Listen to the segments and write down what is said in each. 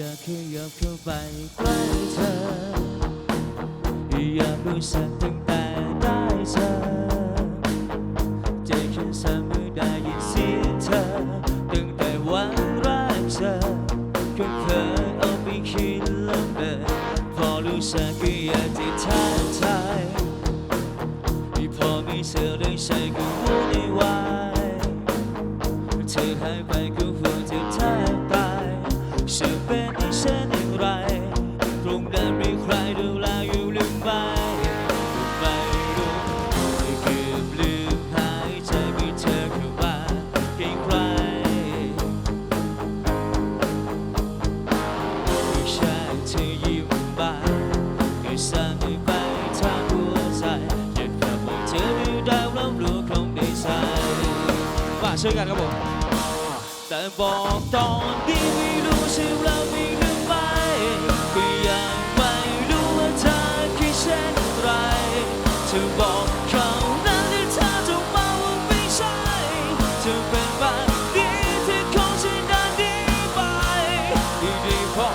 อยากขยับเข้าไปใกล้เธอ อยากรู้สึกตั้งแต่ได้เธอใจฉันสั่นเมื่อได้ยินเสียงเธอ ตั้งแต่วันแรกเธอจนเคยเอาไปคิดละเไปพอรู้สึก็อยากจะท้าทายพอมีเธอได้ใช้ก็รู้ได้ไวเธอหายไปก็หัว ช่วยกันครับผมแต่บอกตอนที่ไม่รู้ใช่เราไม่หรือไม่ก็ยังไม่รู้ว่าเธอคิดเช่นไรจะบอกเขานั้นที่เธอจะมาว่าไม่ใช่จะเป็นแบบนี้ที่คงจะนานดีไปดีพอ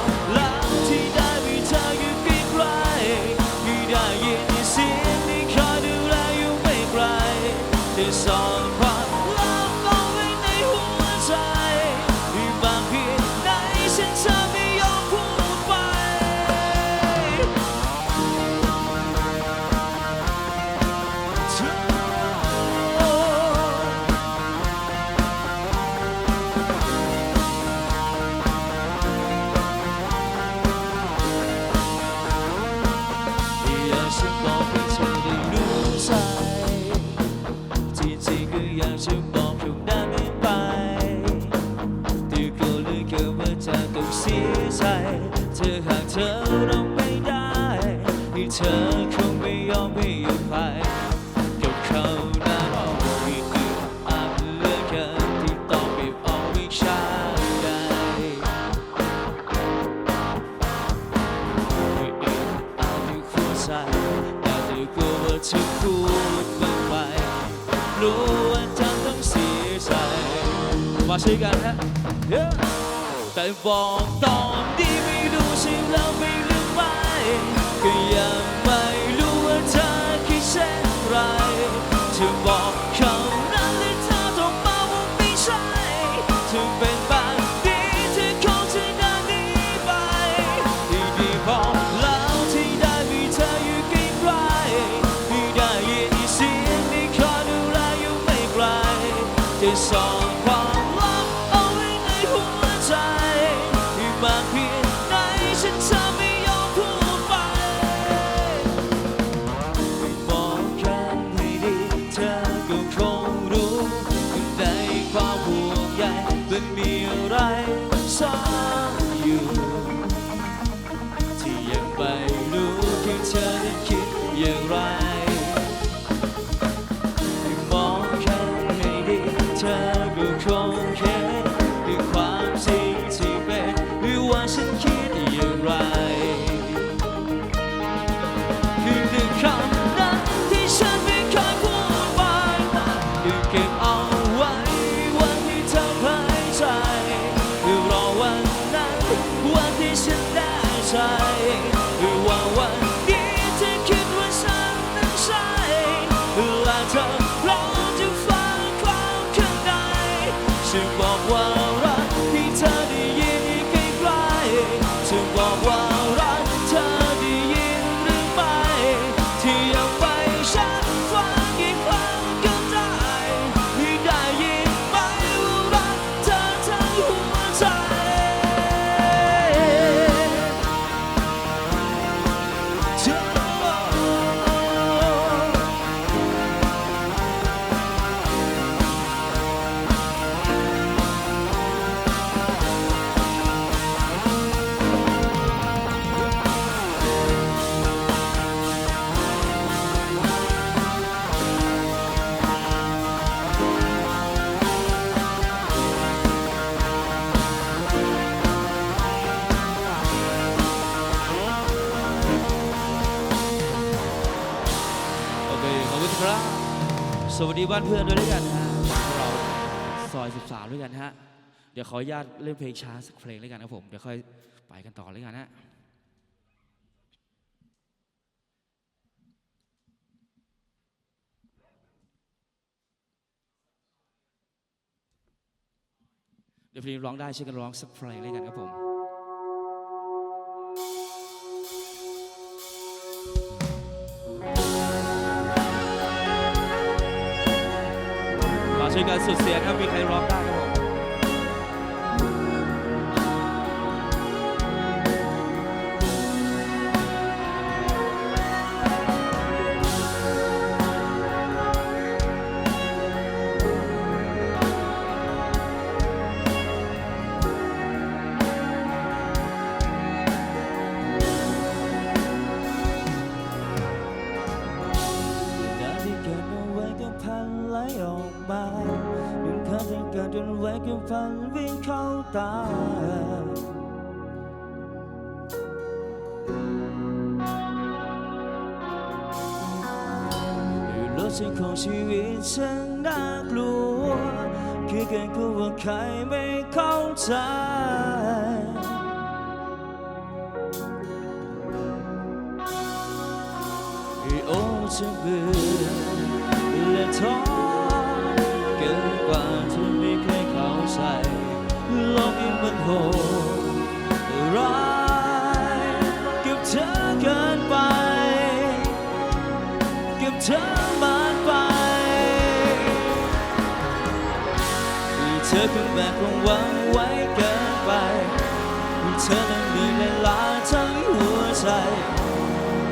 รู้ว่าจำต้องเสียใจมาช่วยกันฮะ yeah. แต่บอกตอนดีไม่รู้ใช่แล้วไม่ลืมไปก็ยังไม่รู้ว่าเธอคิดเช่นไรจะบอกคำนั้นและอเธอต้องมาว่าไม่ใช่เธอเป็น เป็นมีอะไรซ้อ วัสดีบ้านเพื่อนด้วยด้วยกันฮะเราซอย 13 ด้วยกันฮะ เดี๋ยวขออนุญาตเล่นเพลงช้าสักเพลงด้วยกันครับผม เดี๋ยวค่อยไปกันต่อเลยกันฮะเดี๋ยวเพลงร้องได้ช่วยกันร้องสักเพลงด้วยกันครับผม สุดเสียงครับมีใครร้องได้ ของชีวิตฉันน่ากลัวคือการกลัวใครไม่เข้าใจ โอ้ฉันเบื่อและท้อเกินกว่าที่ไม่เคยเข้าใจโลกนี้มันโหดร้ายกับเธอเกินไป กับเธอมา กไปเธอคือแบกความหวังไว้เกินไปเธอนั้นเหนื่อยและล้าทั้งหัวใจ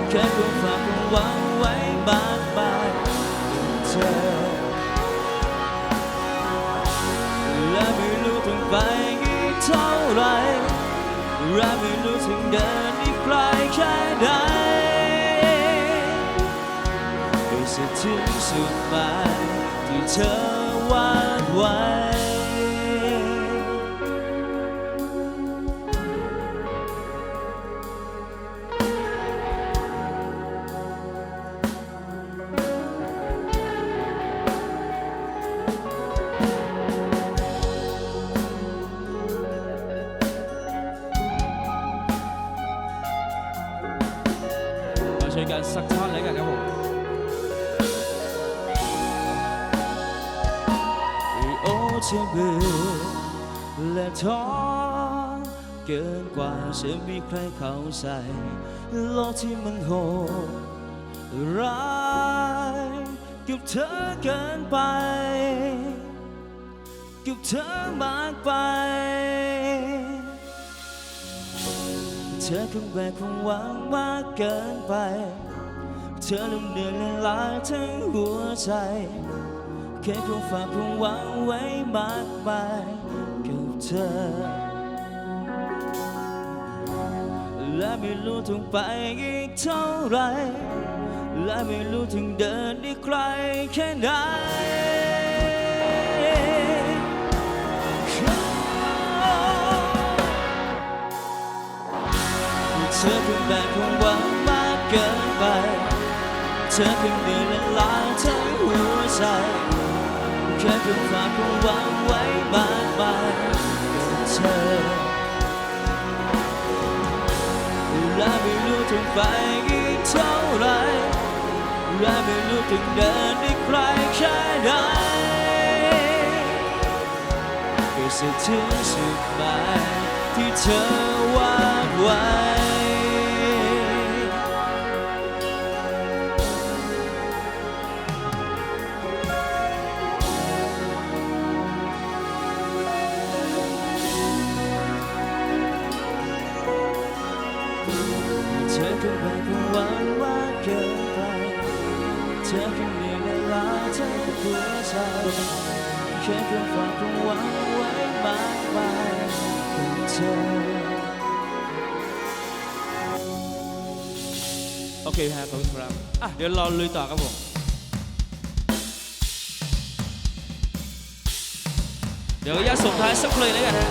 แค่ความฝากความหวังไว้มากมายเธอและไม่รู้ต้องไปอีกเท่าไรและไม่รู้ถึงเดินอีกไกลแค่ไหนก็จะถึงสุดหมายที่เธอวาดไว้ โอ้เบื่อและท้อเกินกว่าจะมีใครเข้าใจโลกที่มันโหดร้ายกับเธอเกินไปกับเธอมากไป เธอคงแบกความหวังมากเกินไป เธอลืมเหนื่อยและล้าทั้งหัวใจ แค่คงฝากความหวังไว้มากมายกับเธอ และไม่รู้ต้องไปอีกเท่าไร และไม่รู้ถึงเดินได้ไกลแค่ไหนเธอเพิ่งแบกความหวังมากเกินไป เธอเพิ่งเหนื่อยและล้าทั้งหัวใจ แค่เพิ่งฝากความหวังไว้มากมายกับเธอและไม่รู้ต้องไปอีกเท่าไรและไม่รู้ต้องเดินได้ไกลแค่ไหนก็จะถึงสุดหมายที่เธอวาดไว้ โอเคฮะขอบคุณครับอะเดี๋ยวเราลุยต่อครับผมเดี๋ยวยาส่งท้ายสักเพลงแลยกันฮะ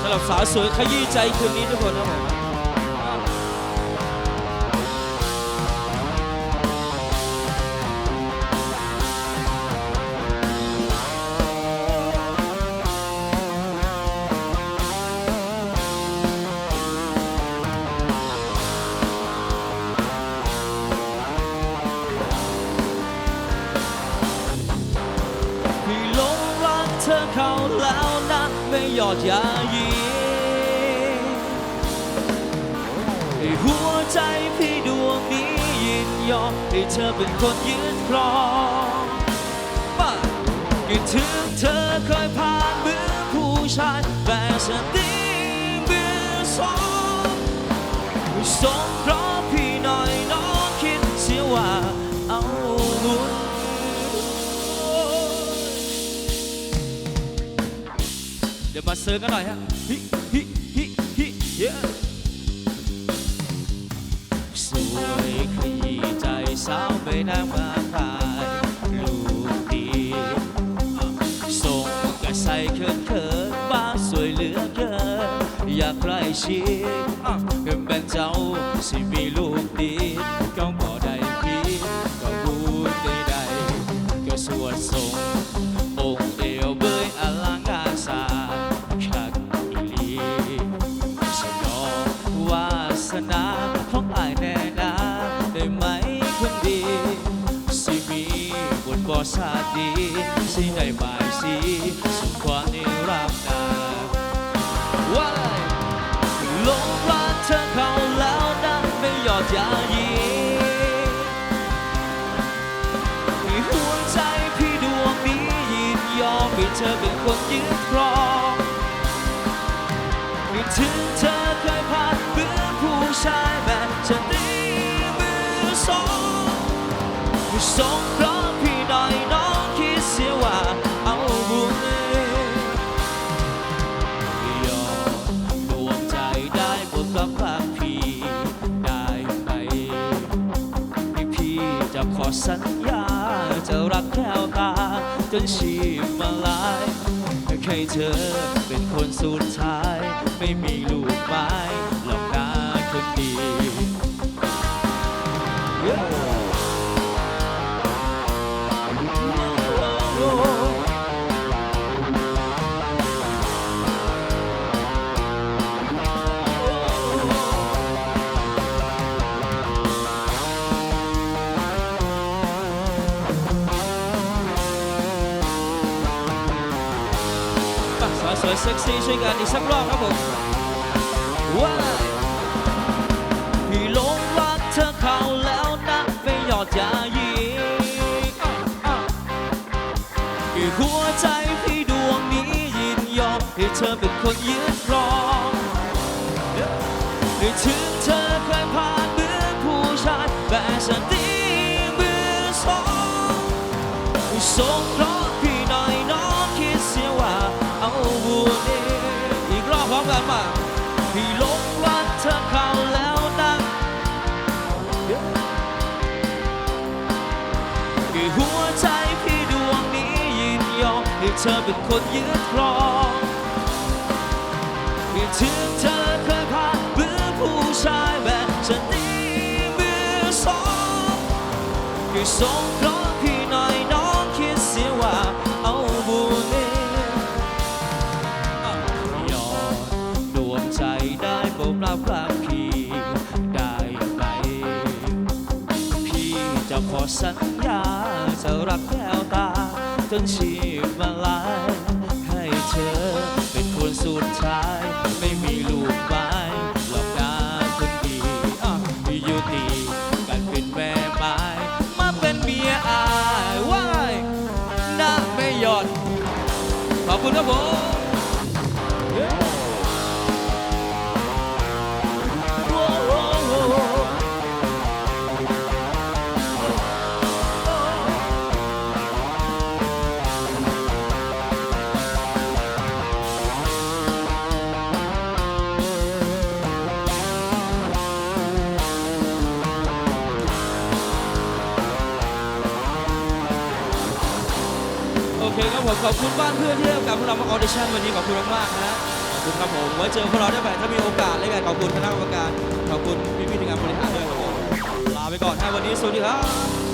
สำหรับสาวสวยขยี้ใจคืนนี้ทุกคนนะผม ยอดยายีให้หัวใจพี่ดวงนี้ยินยอมให้เธอเป็นคนยืนครองมาคิดถึงเธอเคยผ่านมือผู้ชายแต่ฉัน มาเซิร์ฟกันหน่อยฮะฮิฮิฮิฮิเย้สวยขยี้ใจสาวไม่นางมาพายลูกดีส่งกระใสเขินเขินบ้าสวยเหลือเกินอยากใกล้ชิดอะเป็นเจ้าสิมีลูกดีก็บ่ได้พีก็พูดได้ใดก็สวดส่งอง บนบ่อชาติดีสิได้บายสีสุขความนิรันดร์นาว้ายหลงรักเธอเขาแล้วนั้นไม่หยอดยายีให้หัวใจพี่ดวงนี้ยินยอมให้เธอเป็นคนยืนครองให้ถึงเธอเคยผ่านเบื่อผู้ชายแบบฉันนี้มือสองให้สง สัญญา จะรักแก้วตา จนชีพมาลายให้เธอเป็นคนสุดท้าย ไม่มีลูกไม้ เซ็กซี่ช่วยกันอีกสักรอบครับผมว้าพี่หลงรักเธอเขาแล้วนะไม่หยอดยายีที่หัวใจพี่ดวงนี้ยินยอมให้เธอเป็นคนยืน ยอมให้เธอเป็นคนยืนครองที่ถึงเธอเคยผ่านเบื่อผู้ชายแบบฉันนี้มือสองคือสงเคราะห์พี่หน่อยน้องคิดเสียว่าเอาบุญเองยอมดวงใจได้โปรดรับรักพี่ได้ไหมพี่จะขอสัญญาจะรักแก้วตา นชีพมาลายให้เธอเป็นคนสุดท้าย ขอบคุณบ้านเพื่อนที่ให้โอกาสพวกเรามาออดิชั่นวันนี้ขอบคุณมากๆนะขอบคุณครับผมไว้เจอพวกเราได้ใหม่ถ้ามีโอกาสเล้วกันขอบคุณคณะกรรมการขอบคุณพี่ๆทีมงานบริหารด้วยครับผมลาไปก่อนฮะวันนี้สวัสดีครับ